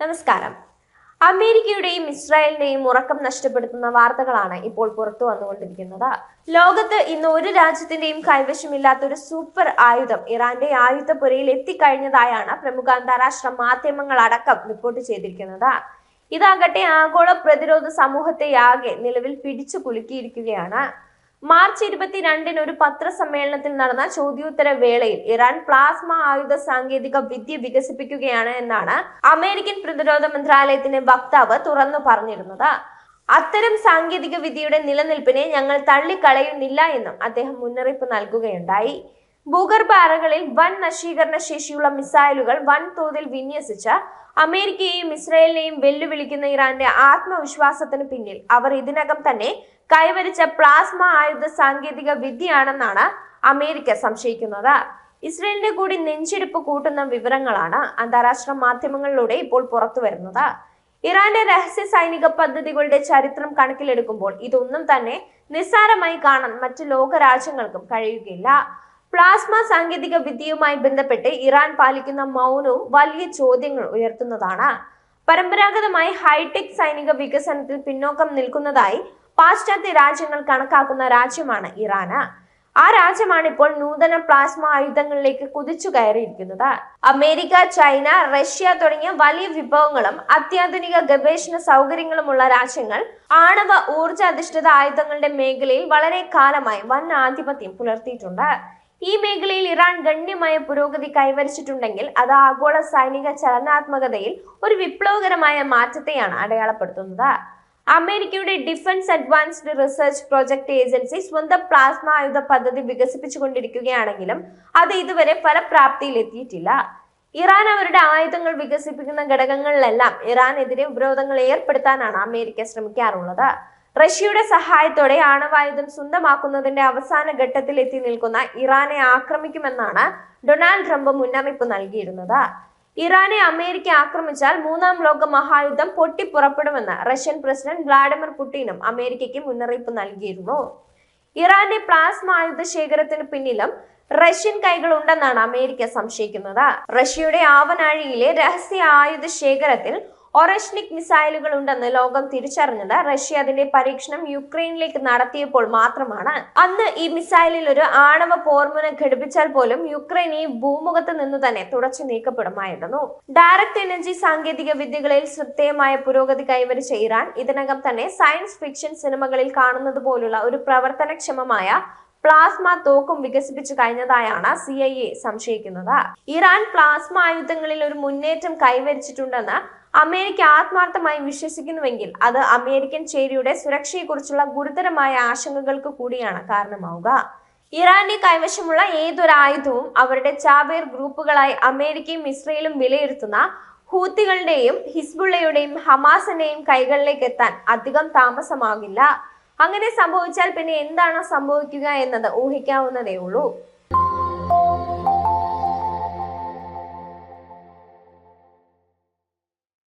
നമസ്കാരം. അമേരിക്കയുടെയും ഇസ്രായേലിന്റെയും ഉറക്കം നഷ്ടപ്പെടുത്തുന്ന വാർത്തകളാണ് ഇപ്പോൾ പുറത്തു വന്നുകൊണ്ടിരിക്കുന്നത്. ലോകത്ത് ഇന്ന് ഒരു രാജ്യത്തിന്റെയും കൈവശമില്ലാത്ത ഒരു സൂപ്പർ ആയുധം ഇറാന്റെ ആയുധപ്പുരയിൽ എത്തിക്കഴിഞ്ഞതായാണ് പ്രമുഖ അന്താരാഷ്ട്ര മാധ്യമങ്ങൾ അടക്കം റിപ്പോർട്ട് ചെയ്തിരിക്കുന്നത്. ഇതാകട്ടെ ആഗോള പ്രതിരോധ സമൂഹത്തെയാകെ നിലവിൽ പിടിച്ചു കുലുക്കിയിരിക്കുകയാണ്. മാർച്ച് ഇരുപത്തിരണ്ടിന് ഒരു പത്രസമ്മേളനത്തിൽ നടന്ന ചോദ്യോത്തര വേളയിൽ ഇറാൻ പ്ലാസ്മ ആയുധ സാങ്കേതിക വിദ്യ വികസിപ്പിക്കുകയാണ് എന്നാണ് അമേരിക്കൻ പ്രതിരോധ മന്ത്രാലയത്തിന്റെ വക്താവ് തുറന്നു പറഞ്ഞിരുന്നത്. അത്തരം സാങ്കേതിക വിദ്യയുടെ നിലനിൽപ്പിനെ ഞങ്ങൾ തള്ളിക്കളയുന്നില്ല എന്നും അദ്ദേഹം മുന്നറിയിപ്പ് നൽകുകയുണ്ടായി. ഭൂഗർഭ അറകളിൽ വൻ നശീകരണ ശേഷിയുള്ള മിസൈലുകൾ വൻതോതിൽ വിന്യസിച്ച അമേരിക്കയെയും ഇസ്രയേലിനെയും വെല്ലുവിളിക്കുന്ന ഇറാന്റെ ആത്മവിശ്വാസത്തിന് പിന്നിൽ അവർ ഇതിനകം തന്നെ കൈവരിച്ച പ്ലാസ്മ ആയുധ സാങ്കേതിക വിദ്യയാണെന്നാണ് അമേരിക്ക സംശയിക്കുന്നത്. ഇസ്രയേലിന്റെ കൂടി നെഞ്ചിടിപ്പ് കൂട്ടുന്ന വിവരങ്ങളാണ് അന്താരാഷ്ട്ര മാധ്യമങ്ങളിലൂടെ ഇപ്പോൾ പുറത്തു വരുന്നത്. ഇറാന്റെ രഹസ്യ സൈനിക പദ്ധതികളുടെ ചരിത്രം കണക്കിലെടുക്കുമ്പോൾ ഇതൊന്നും തന്നെ നിസ്സാരമായി കാണാൻ മറ്റ് ലോക രാജ്യങ്ങൾക്കും കഴിയുകയില്ല. പ്ലാസ്മ സാങ്കേതിക വിദ്യയുമായി ബന്ധപ്പെട്ട് ഇറാൻ പാലിക്കുന്ന മൗനവും വലിയ ചോദ്യങ്ങൾ ഉയർത്തുന്നതാണ്. പരമ്പരാഗതമായി ഹൈടെക് സൈനിക വികസനത്തിൽ പിന്നോക്കം നിൽക്കുന്നതായി പാശ്ചാത്യ രാജ്യങ്ങൾ കണക്കാക്കുന്ന രാജ്യമാണ് ഇറാന് ആ രാജ്യമാണ് ഇപ്പോൾ നൂതന പ്ലാസ്മ ആയുധങ്ങളിലേക്ക് കുതിച്ചു കയറിയിരിക്കുന്നത്. അമേരിക്ക ചൈന റഷ്യ തുടങ്ങിയ വലിയ വിഭവങ്ങളും അത്യാധുനിക ഗവേഷണ സൗകര്യങ്ങളുമുള്ള രാജ്യങ്ങൾ ആണവ ഊർജ അധിഷ്ഠിത ആയുധങ്ങളുടെ മേഖലയിൽ വളരെ കാലമായി വൻ ആധിപത്യം പുലർത്തിയിട്ടുണ്ട്. ഈ മേഖലയിൽ ഇറാൻ ഗണ്യമായ പുരോഗതി കൈവരിച്ചിട്ടുണ്ടെങ്കിൽ അത് ആഗോള സൈനിക ചലനാത്മകതയിൽ ഒരു വിപ്ലവകരമായ മാറ്റത്തെയാണ് അടയാളപ്പെടുത്തുന്നത്. അമേരിക്കയുടെ defence advanced research project agency സ്വന്തം പ്ലാസ്മ ആയുധ പദ്ധതി വികസിപ്പിച്ചുകൊണ്ടിരിക്കുകയാണെങ്കിലും അത് ഇതുവരെ ഫലപ്രാപ്തിയിൽ എത്തിയിട്ടില്ല ഇറാൻ അവരുടെ ആയുധങ്ങൾ വികസിപ്പിക്കുന്ന ഘടകങ്ങളിലെല്ലാം ഇറാനെതിരെ ഉപരോധങ്ങൾ ഏർപ്പെടുത്താനാണ് അമേരിക്ക ശ്രമിക്കാറുള്ളത്. റഷ്യയുടെ സഹായത്തോടെ ആണവായുധം സ്വന്തമാക്കുന്നതിന്റെ അവസാന ഘട്ടത്തിൽ എത്തി നിൽക്കുന്ന ഇറാനെ ആക്രമിക്കുമെന്നാണ് ഡൊണാൾഡ് ട്രംപ് മുന്നറിയിപ്പ് നൽകിയിരുന്നത്. ഇറാനെ അമേരിക്ക ആക്രമിച്ചാൽ മൂന്നാം ലോക മഹായുദ്ധം പൊട്ടിപ്പുറപ്പെടുമെന്ന് റഷ്യൻ പ്രസിഡന്റ് വ്ളാഡിമിർ പുടിനും അമേരിക്കയ്ക്ക് മുന്നറിയിപ്പ് നൽകിയിരുന്നു. ഇറാന്റെ പ്ലാസ്മ ആയുധ ശേഖരത്തിന് പിന്നിലും റഷ്യൻ കൈകൾ ഉണ്ടെന്നാണ് അമേരിക്ക സംശയിക്കുന്നത്. റഷ്യയുടെ ആവനാഴിയിലെ രഹസ്യ ആയുധ ശേഖരത്തിൽ ഒറഷ്നിക് മിസൈലുകൾ ഉണ്ടെന്ന് ലോകം തിരിച്ചറിഞ്ഞത് റഷ്യ അതിന്റെ പരീക്ഷണം യുക്രൈനിലേക്ക് നടത്തിയപ്പോൾ മാത്രമാണ്. അന്ന് ഈ മിസൈലിൽ ഒരു ആണവ പോർമുന ഘടിപ്പിച്ചാൽ പോലും യുക്രൈൻ ഈ ഭൂമുഖത്ത് നിന്ന് തന്നെ തുടച്ചു നീക്കപ്പെടുമായിരുന്നു. ഡയറക്ട് എനർജി സാങ്കേതിക വിദ്യകളിൽ ശ്രദ്ധേയമായ പുരോഗതി കൈവരിച്ച ഇറാൻ ഇതിനകം തന്നെ സയൻസ് ഫിക്ഷൻ സിനിമകളിൽ കാണുന്നത് പോലുള്ള ഒരു പ്രവർത്തനക്ഷമമായ പ്ലാസ്മ തോക്കും വികസിപ്പിച്ചു കഴിഞ്ഞതായാണ് സി ഐ എ സംശയിക്കുന്നത്. ഇറാൻ പ്ലാസ്മ ആയുധങ്ങളിൽ ഒരു മുന്നേറ്റം കൈവരിച്ചിട്ടുണ്ടെന്ന് അമേരിക്ക ആത്മാർത്ഥമായി വിശ്വസിക്കുന്നുവെങ്കിൽ അത് അമേരിക്കൻ ചേരിയുടെ സുരക്ഷയെക്കുറിച്ചുള്ള ഗുരുതരമായ ആശങ്കകൾക്ക് കൂടിയാണ് കാരണമാവുക. ഇറാന്റെ കൈവശമുള്ള ഏതൊരു ആയുധവും അവരുടെ ചാവേർ ഗ്രൂപ്പുകളായി അമേരിക്കയും ഇസ്രയേലും വിലയിരുത്തുന്ന ഹൂത്തികളുടെയും ഹിസ്ബുള്ളയുടെയും ഹമാസിന്റെയും കൈകളിലേക്ക് എത്താൻ അധികം താമസമാകില്ല. അങ്ങനെ സംഭവിച്ചാൽ പിന്നെ എന്താണ് സംഭവിക്കുക എന്നത് ഊഹിക്കാവുന്നതേ ഉള്ളൂ